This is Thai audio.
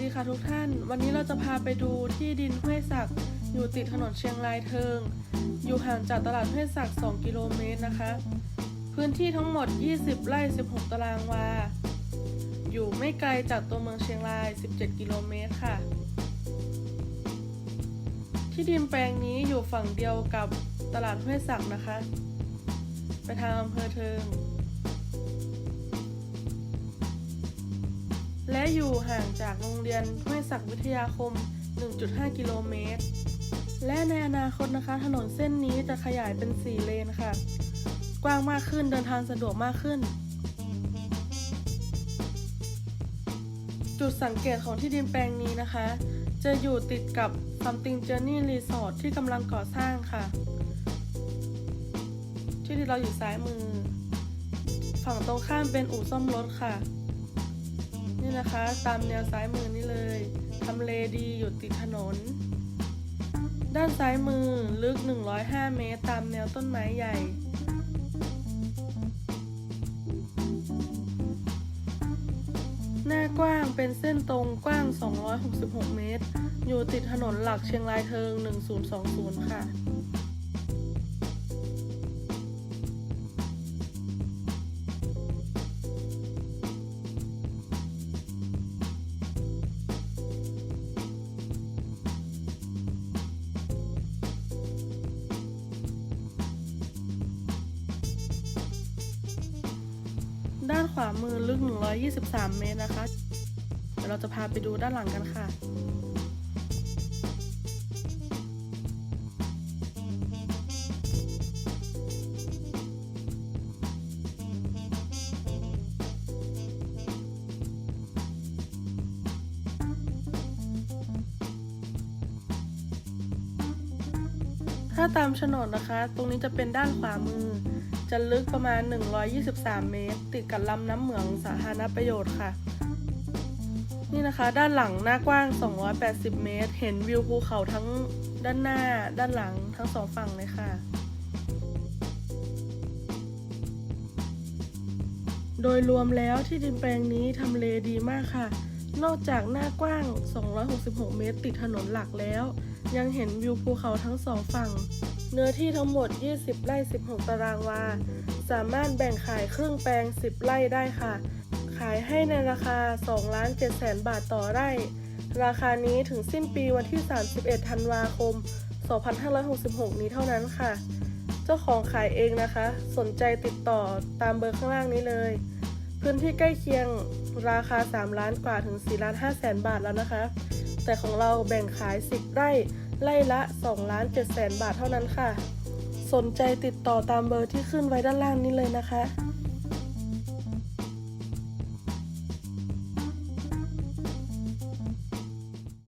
ดีค่ะทุกท่าน วันนี้เราจะพาไปดูที่ดินห้วยศักดิ์อยู่ติดถนนเชียงรายเทิง อยู่ห่างจากตลาดห้วยศักดิ์2กิโลเมตรนะคะ พื้นที่ทั้งหมด 20 ไร่ 16 ตารางวา อยู่ไม่ไกลจากตัวเมืองเชียงราย 17 กิโลเมตรค่ะ ที่ดินแปลงนี้อยู่ฝั่งเดียวกับตลาดห้วยศักดิ์นะคะ ไปทางอำเภอเทิง และอยู่ห่างจากโรงเรียนห้วยศักดิ์วิทยาคม 1.5 กิโลเมตร และในอนาคตนะคะ ถนนเส้นนี้จะขยายเป็น 4 เลนค่ะ กว้างมากขึ้นเดินทางสะดวกมากขึ้น จุดสังเกตของที่ดินแปลงนี้นะคะ จะอยู่ติดกับ Something Journey Resort ที่กำลังก่อสร้างค่ะ ที่ดินเราอยู่ซ้ายมือ ฝั่งตรงข้ามเป็นอู่ซ่อมรถค่ะ นี่นะคะ ตามแนวซ้ายมือนี่เลยทำเลดีอยู่ติดถนน ด้านซ้ายมือลึก 105 เมตร ตามแนวต้นไม้ใหญ่ หน้ากว้างเป็นเส้นตรงกว้าง 266 เมตร อยู่ติดถนนหลักเชียงรายเทิง 1020 ค่ะ ด้านขวามือลึก 123 เมตรนะคะ เดี๋ยวเราจะพาไปดูด้านหลังกันค่ะถ้าตามโฉนดนะคะ ตรงนี้จะเป็นด้านขวามือ จะลึกประมาณ 123 เมตร ติดกับลำน้ำเหมืองสาธารณประโยชน์ค่ะ นี่นะคะ ด้านหลังหน้ากว้าง 280 เมตร เห็นวิวภูเขาทั้งด้านหน้า ด้านหลังทั้งสองฝั่งเลยค่ะโดยรวมแล้วที่ดินแปลงนี้ทำเลดีมากค่ะ นอกจากหน้ากว้าง 266 เมตร ติดถนนหลักแล้ว ยังเห็นวิวภูเขาทั้งสองฝั่ง เนื้อที่ทั้งหมด 20 ไร่ 16 ตารางวา สามารถแบ่งขายครึ่งแปลง 10 ไร่ได้ค่ะ ขายให้ในราคา2ล้าน7แสนบาทต่อไร่ ราคานี้ถึงสิ้นปีวันที่ 31 ธันวาคม 2566 นี้เท่านั้นค่ะ เจ้าของขายเองนะคะ สนใจติดต่อตามเบอร์ข้างล่างนี้เลย พื้นที่ใกล้เคียงราคา 3 ล้านกว่าถึง4ล้าน5แสนบาทแล้วนะคะ แต่ของเราแบ่งขาย 10 ไร่ไร่ละ2ล้าน7แสนบาทเท่านั้นค่ะ สนใจติดต่อตามเบอร์ที่ขึ้นไว้ด้านล่างนี้เลยนะคะ